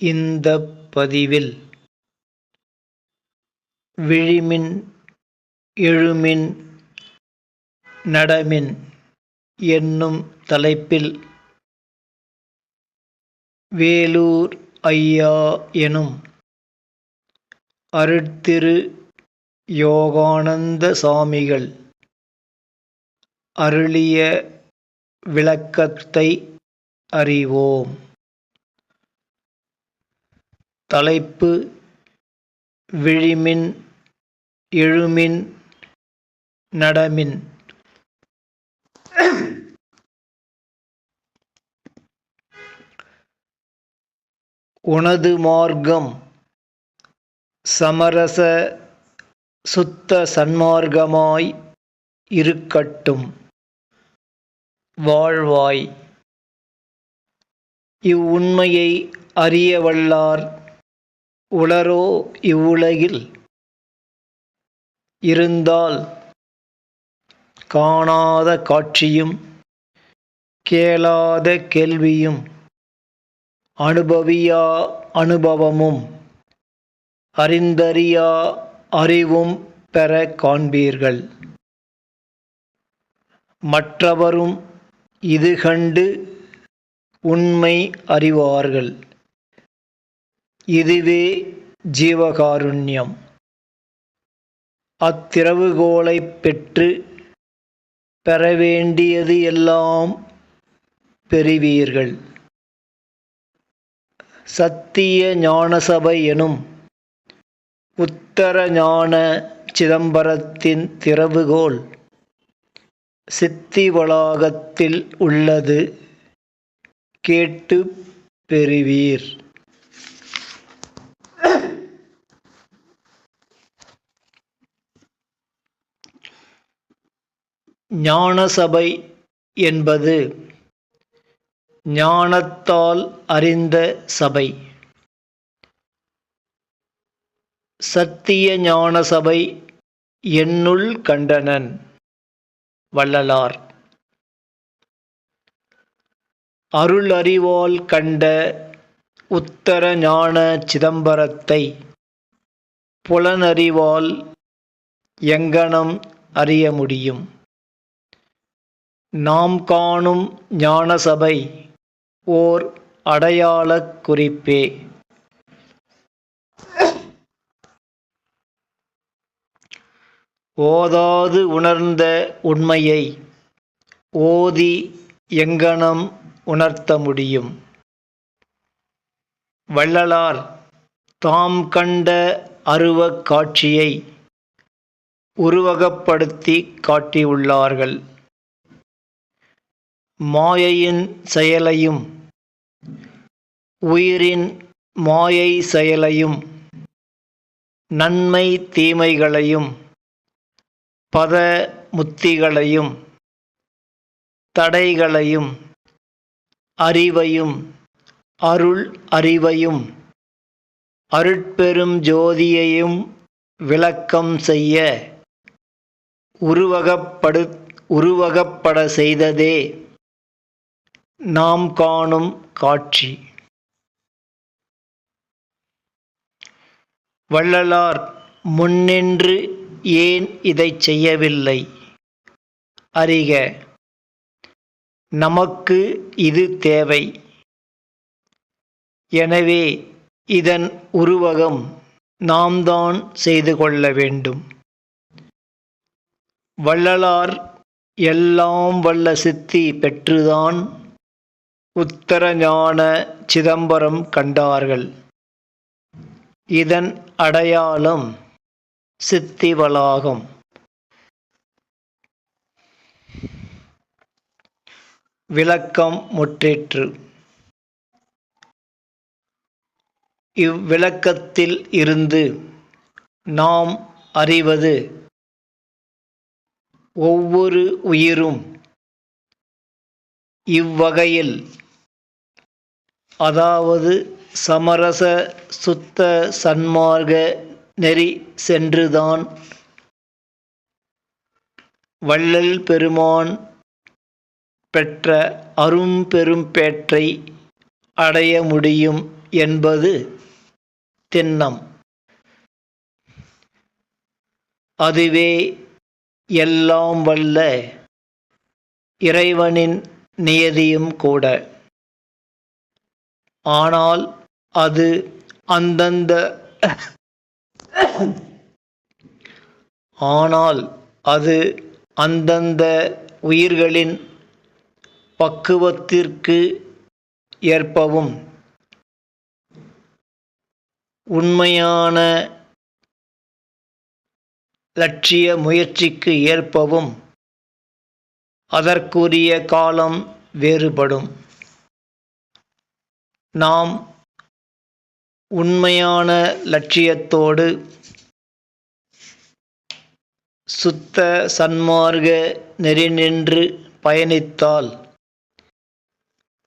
இந்த பதிவில் விழிமின் எழுமின் நடமின் என்னும் தலைப்பில் வேலூர் ஐயா எனும் அருட்திரு யோகானந்த சாமிகள் அருளிய விளக்கத்தை அறிவோம். தலைப்பு விழிமின் எழுமின் நடமின். உனது மார்க்கம் சமரச சுத்த சன்மார்க்கமாய் இருக்கட்டும். வாழ்வாய். இவ்வுண்மையை அறிய வல்லார் உளரோ இவ்வுலகில் இருந்தால் காணாத காட்சியும் கேளாத கேள்வியும் அனுபவியா அனுபவமும் அறிந்தறியா அறிவும் பெற காண்பீர்கள். மற்றவரும் இது கண்டு உண்மை அறிவார்கள். இதுவே ஜீவகாருண்யம். அத்திறவுகோலைப் பெற்று பெற வேண்டியது எல்லாம் பெறுவீர்கள். சத்திய ஞானசபை எனும் உத்தர ஞான சிதம்பரத்தின் திறவுகோல் சித்தி வளாகத்தில் உள்ளது கேட்டு பெறுவீர். ஞானசபை என்பது ஞானத்தால் அறிந்த சபை. சத்திய ஞான சபை என்னுள் கண்டனன் வள்ளலார். அருள் அறிவால் கண்ட உத்தர ஞான சிதம்பரத்தை புலனறிவால் எங்கனம் அறிய முடியும். நாம் காணும் ஞானசபை ஓர் அடையாளக் குறிப்பே. ஓதாது உணர்ந்த உண்மையை ஓதி எங்கனம் உணர்த்த முடியும். வள்ளலார் தாம் கண்ட அருவக் காட்சியை உருவகப்படுத்தி காட்டியுள்ளார்கள். மாயையின் செயலையும் உயிரின் மாயை செயலையும் நன்மை தீமைகளையும் பத முத்திகளையும் தடைகளையும் அறிவையும் அருள் அறிவையும் அருட்பெரும் ஜோதியையும் விளக்கம் செய்ய உருவகப்படு உருவகப்பட செய்ததே நாம் காணும் காட்சி. வள்ளலார் முன்னின்று ஏன் இதை செய்யவில்லை? அறிக நமக்கு இது தேவை. எனவே இதன் உருவகம் நாம் தான் செய்து கொள்ள வேண்டும். வள்ளலார் எல்லாம் வல்ல சித்தி பெற்றுதான் உத்தர ஞான சிதம்பரம் கண்டார்கள். இதன் அடையாளம் சித்திவளாகம். விளக்கம் முற்றிற்று. இவ்விளக்கத்தில் இருந்து நாம் அறிவது ஒவ்வொரு உயிரும் இவ்வகையில் அதாவது சமரச சுத்த சன்மார்க்க நெறி சென்றுதான். வள்ளல் பெருமான் பெற்ற அரும்பெரும் பேற்றை அடைய முடியும் என்பது திண்ணம். அதுவே எல்லாம் வல்ல இறைவனின் நியதியும் கூட. ஆனால் அது அந்தந்த ஆனால் அது அந்தந்த உயிர்களின் பக்குவத்திற்கு ஏற்பவும் உண்மையான லட்சிய முயற்சிக்கு ஏற்பவும் அதற்குரிய காலம் வேறுபடும். நாம் உண்மையான லட்சியத்தோடு சுத்த சன்மார்க நெறி நின்று பயணித்தால்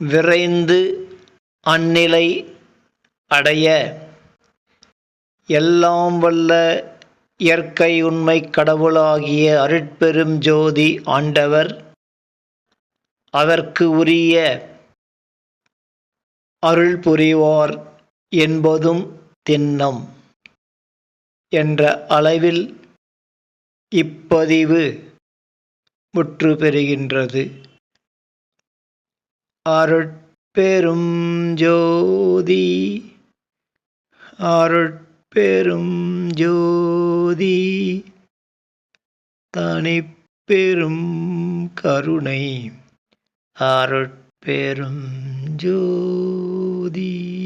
விரைந்து அந்நிலை அடைய எல்லாம் வல்ல இயற்கை உண்மை கடவுளாகிய அருட்பெரும் ஜோதி ஆண்டவர் அதற்கு உரிய அருள் புரிவார் என்பதும் திண்ணம் என்ற அளவில் இப்பதிவு முற்று பெறுகின்றது அருட்பெரும் ஜோதி அருட்பெரும் ஜோதி தனிப்பெரும் கருணை அருட்பெரும் ஜோதி